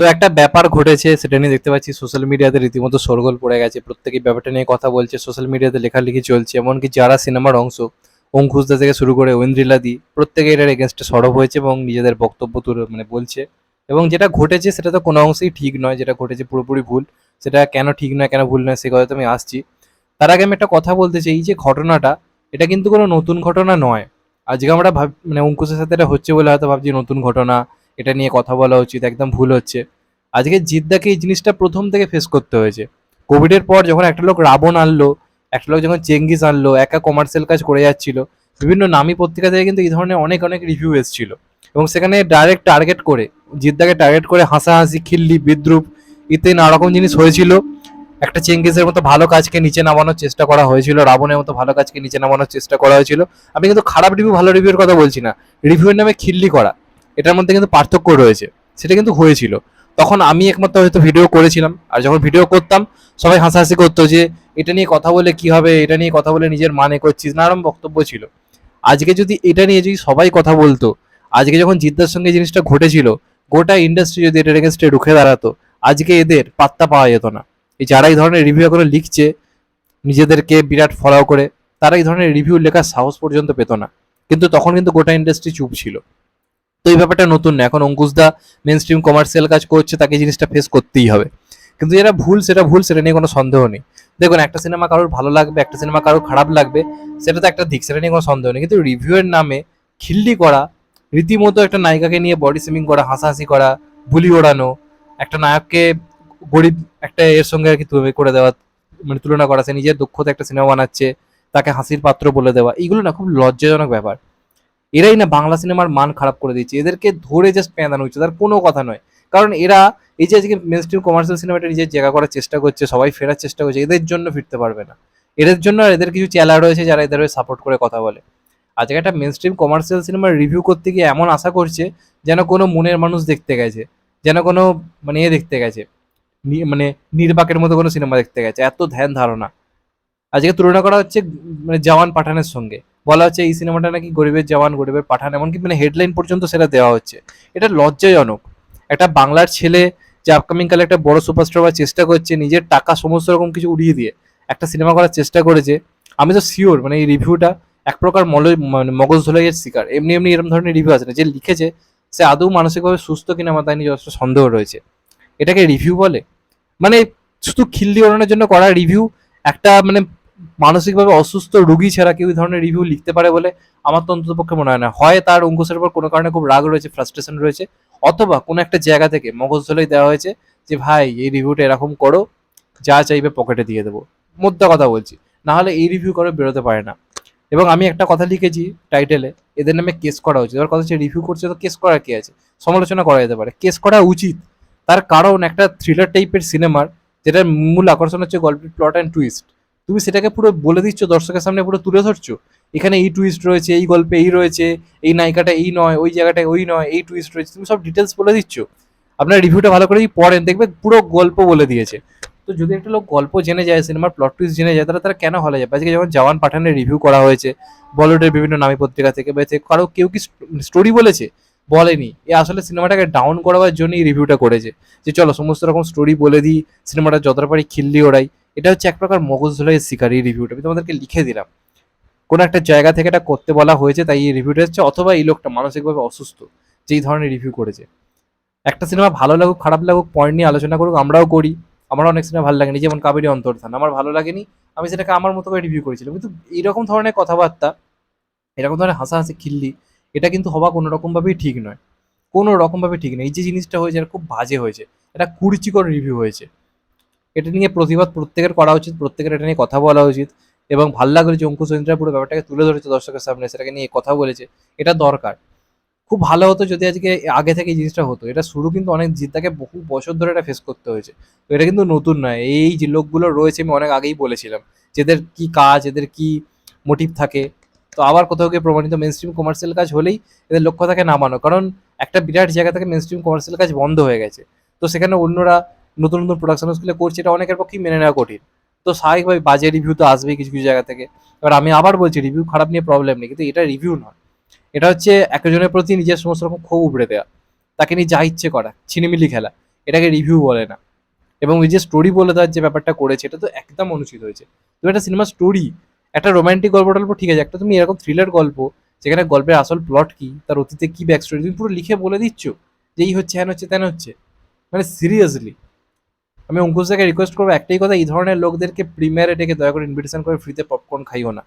তো একটা ব্যাপার ঘটেছে, সেটা নিয়ে দেখতে পাচ্ছি সোশ্যাল মিডিয়াতে রীতিমতো সরগোল পড়ে গেছে। প্রত্যেকেই ব্যাপারটা নিয়ে কথা বলছে। সোশ্যাল মিডিয়াতে লেখালেখি চলছে, এমনকি যারা সিনেমার অংশ, অঙ্কুশদা থেকে শুরু করে ঐন্দ্রিলাদি প্রত্যেকে এটার এগেনস্টে সরব হয়েছে এবং নিজেদের বক্তব্য তুলে মানে বলছে। এবং যেটা ঘটেছে, সেটা তো কোনো অংশেই ঠিক নয়, যেটা ঘটেছে পুরোপুরি ভুল। সেটা কেন ঠিক নয়, কেন ভুল নয়, সে কথা তো আমি আসছি। তার আগে আমি একটা কথা বলতে চাই, এই যে ঘটনাটা, এটা কিন্তু কোনো নতুন ঘটনা নয়। আজকে আমরা ভাব মানে অঙ্কুশের সাথে এটা হচ্ছে বলে হয়তো ভাবছি নতুন ঘটনা এটা নিয়ে কথা বলা উচিত, একদম ভুল হচ্ছে। আজকে জিদ্দাকে এই জিনিসটা প্রথম থেকে ফেস করতে হয়েছে। কোভিডের পর যখন একটা লোক রাবণ আনলো, একটা লোক যখন চেঙ্গিস আনলো, একা কমার্শিয়াল কাজ করে যাচ্ছিল, বিভিন্ন নামী পত্রিকা থেকে কিন্তু এই ধরনের অনেক অনেক রিভিউ এসেছিল। এবং সেখানে ডাইরেক্ট টার্গেট করে, জিদ্দাকে টার্গেট করে হাসাহাসি, খিল্লি, বিদ্রুপ ইত্যাদি নানা রকম জিনিস হয়েছিল। একটা চেঙ্গিসের মতো ভালো কাজকে নিচে নামানোর চেষ্টা করা হয়েছিল, রাবণের মতো ভালো কাজকে নিচে নামানোর চেষ্টা করা হয়েছিল। আমি কিন্তু খারাপ রিভিউ ভালো রিভিউর কথা বলছি না। রিভিউয়ের নামে খিল্লি করা। এটার মধ্যে কিন্তু পার্থক্য রয়েছে। সেটা কিন্তু হয়েছিল। তখন আমি একমাত্র হয়তো ভিডিও করেছিলাম। আর যখন ভিডিও করতাম, সবাই হাসাহাসি করতো যে, এটা নিয়ে কথা বলে কি হবে? এটা নিয়ে কথা বলে নিজের মানে করছিস। নানারকম বক্তব্য ছিল। আজকে যদি এটা নিয়ে যদি সবাই কথা বলতো, আজকে যখন জিদ্দার সঙ্গে জিনিসটা ঘটেছিল, গোটা ইন্ডাস্ট্রি যদি এটার এগেনস্টে রুখে দাঁড়াতো, আজকে এদের পাত্তা পাওয়া যেত না। এই যারা এই ধরনের রিভিউ এখনও লিখছে, নিজেদেরকে বিরাট ফলো করে, তারা এই ধরনের রিভিউ লেখার সাহস পর্যন্ত পেত না। কিন্তু তখন কিন্তু গোটা ইন্ডাস্ট্রি চুপ ছিল। তো এই ব্যাপারটা নতুন না। এখন অঙ্কুশদা মেন স্ট্রিম কমার্শিয়াল কাজ করছে, তাকে জিনিসটা ফেস করতেই হবে। কিন্তু যেটা ভুল, সেটা ভুল, সেটা নিয়ে কোনো সন্দেহ নেই। দেখুন, একটা সিনেমা কারোর ভালো লাগবে, একটা সিনেমা কারোর খারাপ লাগবে, সেটা তো একটা দিক, সেটা নিয়ে কোনো সন্দেহ নেই। কিন্তু রিভিউয়ের নামে খিল্লি করা, রীতিমতো একটা নায়িকাকে নিয়ে বডি সুইমিং করা, হাসাহাসি করা, বুলি ওড়ানো, একটা নায়ককে গরিব একটা এর সঙ্গে আর কি করে দেওয়া মানে তুলনা করা, সে নিজের দক্ষতা একটা সিনেমা বানাচ্ছে, তাকে হাসির পাত্র বলে দেওয়া, এইগুলো না খুব লজ্জাজনক ব্যাপার। এরাই না বাংলা সিনেমার মান খারাপ করে দিচ্ছে এদেরকে ধরে জাস্ট পেঁদানো হচ্ছে তার কোনো কথা নয়। কারণ এরা এই যে আজকে মেন স্ট্রিম কমার্শিয়াল সিনেমাটা নিজের জায়গা করার চেষ্টা করছে, সবাই ফেরার চেষ্টা করছে, এদের জন্য ফিরতে পারবে না। এদের জন্য আর এদের কিছু চেলা রয়েছে যারা এদের সাপোর্ট করে কথা বলে। আজকে একটা মেন স্ট্রিম কমার্শিয়াল সিনেমার রিভিউ করতে গিয়ে এমন আশা করছে যেন কোনো মনের মানুষ দেখতে গেছে, যেন কোনো মানে এ দেখতে গেছে মানে নির্বাকের মতো কোনো সিনেমা দেখতে গেছে। এত ধ্যান ধারণা। আজকে তুলনা করা হচ্ছে মানে জওয়ান পাঠানের সঙ্গে। বলা হচ্ছে এই সিনেমাটা নাকি গরিবের জওয়ান, গরিবের পাঠান, এমনকি মানে হেডলাইন পর্যন্ত সেটা দেওয়া হচ্ছে। এটা লজ্জাজনক। একটা বাংলার ছেলে যে আপকামিং কালে একটা বড় সুপারস্টার হওয়ার চেষ্টা করছে, নিজের টাকা সমস্ত রকম কিছু উড়িয়ে দিয়ে একটা সিনেমা করার চেষ্টা করেছে, আমি তো শিওর মানে এই রিভিউটা এক প্রকার মানে মগজ ধোলাইয়ের শিকার। এমনি এমনি এরকম ধরনের রিভিউ আছে না, যে লিখেছে সে আদৌ মানসিকভাবে সুস্থ কিনা আমার তাই নিয়ে যথেষ্ট সন্দেহ রয়েছে। এটাকে রিভিউ বলে? মানে শুধু খিল্লি ওড়ানোর জন্য করা রিভিউ একটা মানে মানসিকভাবে অসুস্থ রুগী ছাড়া কেউ ধরনের রিভিউ লিখতে পারে বলে আমার তো অন্তত পক্ষে মনে হয় না। হয় তার অঙ্কুশের উপর কোনো কারণে খুব রাগ রয়েছে ফ্রাস্ট্রেশন রয়েছে, অথবা কোনো একটা জায়গা থেকে মগজ ধলেই দেওয়া হয়েছে যে, ভাই, এই রিভিউটা এরকম করো, যা চাইবে পকেটে দিয়ে দেবো। মোদ্দা কথা বলছি। না হলে এই রিভিউ করে বেরোতে পারে না। এবং আমি একটা কথা লিখেছি টাইটেলে এদের নামে কেস করা উচিত। এবার কথা হচ্ছে রিভিউ করছে তো কেস করার কি আছে? সমালোচনা করা যেতে পারে। কেস করা উচিত। তার কারণ একটা থ্রিলার টাইপের সিনেমার যেটার মূল আকর্ষণ হচ্ছে গল্পের প্লট অ্যান্ড টুইস্ট তুমি সেটাকে পুরো বলে দিচ্ছ, দর্শকের সামনে পুরো তুলে ধরছো। এখানে এই টুইস্ট রয়েছে, এই গল্পে এই রয়েছে, এই নায়িকাটা এই নয়, ওই জায়গাটায় ওই নয়, এই টুইস্ট রয়েছে, তুমি সব ডিটেলস বলে দিচ্ছ। আপনার রিভিউটা ভালো করে যদি পড়েন দেখবে পুরো গল্প বলে দিয়েছে। তো যদি একটা লোক গল্প জেনে যায় সিনেমার প্লট টুইস্ট জেনে যায়, তাহলে তারা কেন হলে যাবে আজকে যখন জওয়ান পাঠানের রিভিউ করা হয়েছে, বলিউডের বিভিন্ন নামী পত্রিকা থেকে, বা কারও কেউ কি স্টোরি বলেছে? বলেনি। এ আসলে সিনেমাটাকে ডাউন করাবার জন্যই রিভিউটা করেছে। যে চলো, সমস্ত রকম স্টোরি বলে দিই সিনেমাটা যতটা পারি খিল্লি ওড়াই। এটা হচ্ছে এক প্রকার মগজ ধোলাই শিকার এই রিভিউটা আমি তোমাদেরকে লিখে দিলাম। কোনো একটা জায়গা থেকে এটা করতে বলা হয়েছে, তাই এই রিভিউটা হচ্ছে, অথবা এই লোকটা মানসিকভাবে অসুস্থ, যেই ধরনের রিভিউ করেছে। একটা সিনেমা ভালো লাগুক, খারাপ লাগুক পয়েন্ট নিয়ে আলোচনা করুক, আমরাও করি। আমার অনেক সিনেমা ভালো লাগেনি, যেমন কাবেরী অন্তর্ধান। আমার ভালো লাগেনি, আমি সেটাকে আমার মতো করে রিভিউ করেছিলাম। কিন্তু এইরকম ধরনের কথাবার্তা, এরকম ধরনের হাসাহাসি, খিল্লি, এটা কিন্তু হওয়া কোনো রকমভাবেই ঠিক নয়। কোনো রকমভাবে ঠিক নয় এই যে জিনিসটা হয়েছে, এটা খুব বাজে হয়েছে। এটা কুরচিকর রিভিউ হয়েছে। এটা নিয়ে প্রতিবাদ প্রত্যেকের করা উচিত, প্রত্যেকের এটা নিয়ে কথা বলা উচিত এবং ভালো লাগল যে অঙ্কুশ ঐন্দ্রা পুরো ব্যাপারটাকে তুলে ধরেছে দর্শকের সামনে, সেটাকে নিয়ে কথা বলেছে, এটা দরকার। খুব ভালো হতো যদি আজকে আগে থেকে এই জিনিসটা হতো। এটা শুরু কিন্তু অনেক জিদ্দাকে বহু বছর ধরে এটা ফেস করতে হয়েছে। তো এটা কিন্তু নতুন নয়। এই যে লোকগুলো রয়েছে, আমি অনেক আগেই বলেছিলাম যেদের কি কাজ, এদের কি মোটিভ থাকে। তো আবার কোথাও গিয়ে প্রমাণিত মেন স্ট্রিম কমার্শিয়াল কাজ হলেই এদের লক্ষ্য থাকে নামানো। কারণ একটা বিরাট জায়গা থেকে মেন স্ট্রিম কমার্শিয়াল কাজ বন্ধ হয়ে গেছে। তো সেখানে অন্যরা নতুন নতুন প্রোডাকশন হাউসগুলো করছে, এটা অনেকের পক্ষেই মেনে নেওয়া কঠিন। তো স্বাভাবিকভাবে বাজে রিভিউ তো আসবেই কিছু কিছু জায়গা থেকে। এবার আমি আবার বলছি রিভিউ খারাপ নিয়ে প্রবলেম নেই, কিন্তু এটা রিভিউ নয়। এটা হচ্ছে একজনের প্রতি নিজের সমস্ত রকম ক্ষোভ উবড়ে দেওয়া তাকে নিয়ে যা ইচ্ছে করা ছিনিমিলি খেলা। এটাকে রিভিউ বলে না। এবং ওই যে স্টোরি বলে দেওয়ার যে ব্যাপারটা করেছে, এটা তো একদম অনুচিত হয়েছে। তুমি একটা সিনেমা স্টোরি একটা রোমান্টিক গল্প টল্প ঠিক আছে, একটা তুমি এরকম থ্রিলার গল্প, যেখানে গল্পের আসল প্লট কি, তার অতীতে কি ব্যাক স্টোরি তুমি পুরো লিখে বলে দিচ্ছ যে এই হচ্ছে, হ্যান হচ্ছে তেন হচ্ছে। মানে সিরিয়াসলি আমি অঙ্কুশ দাকে রিকোয়েস্ট করব, একটাই কথা, এই ধরনের লোকদেরকে প্রিমিয়ারে ডেকে দয়া করে ইনভিটেশন করে ফ্রিতে পপকর্ন খাইও না।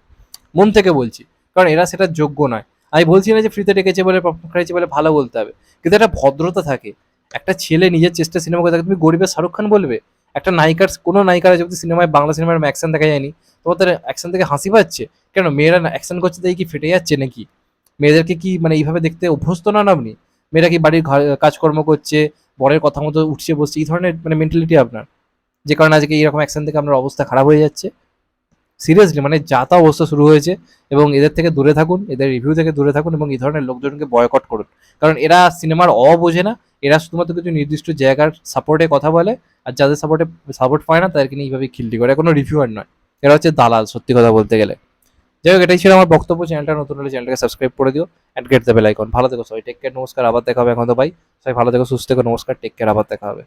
মন থেকে বলছি, কারণ এরা সেটা যোগ্য নয়। আমি বলছি না যে ফ্রিতে ডেকেছে বলে পপকর্ন খাইছে বলে ভালো বলতে হবে, কিন্তু একটা ভদ্রতা থাকে। একটা ছেলে নিজের চেষ্টা সিনেমা করে থাকে, তুমি গরিবের শাহরুখ খান বলবে, একটা নায়িকার, কোনো নায়িকার যদি সিনেমায় বাংলা সিনেমার অ্যাকশন দেখা যায়নি, তোমার তার অ্যাকশন থেকে হাসি পাচ্ছে? কেন, মেয়েরা অ্যাকশন করছে তাই কি ফেটে যাচ্ছে নাকি? মেয়েদেরকে কি মানে এইভাবে দেখতে অভ্যস্ত নন আপনি? মেয়েরা কি বাড়ির কাজকর্ম করছে বরের কথা মতো উঠছে বসছে, এই ধরনের মানে মেন্টালিটি আপনার। যে কারণে আজকে এইরকম অ্যাকশন থেকে আপনার অবস্থা খারাপ হয়ে যাচ্ছে। সিরিয়াসলি মানে যা তা অবস্থা শুরু হয়েছে এবং এদের থেকে দূরে থাকুন, এদের রিভিউ থেকে দূরে থাকুন এবং এই ধরনের লোকজনকে বয়কট করুন। কারণ এরা সিনেমার অ বোঝে না, এরা শুধুমাত্র কিছু নির্দিষ্ট জায়গার সাপোর্টে কথা বলে আর যাদের সাপোর্টে সাপোর্ট পায় না, তাদেরকে নিয়ে এইভাবে খিল্লি করে। কোনো রিভিউয়ার নয়। এরা হচ্ছে দালাল, সত্যি কথা বলতে গেলে। যাই হোক এটাই ছিল আমার বক্তব্য। চ্যানেলটা নতুন হলে চ্যানেলটাকে সাবস্ক্রাইব করে দিও and get the bell icon ভালো থেকো, সবাই। টেক কেয়ার নমস্কার, আবার দেখা হবে এখন তো ভাই সবাই ভালো থেকো, সুস্থ থেকো, নমস্কার টেক কেয়ার আবার দেখা হবে।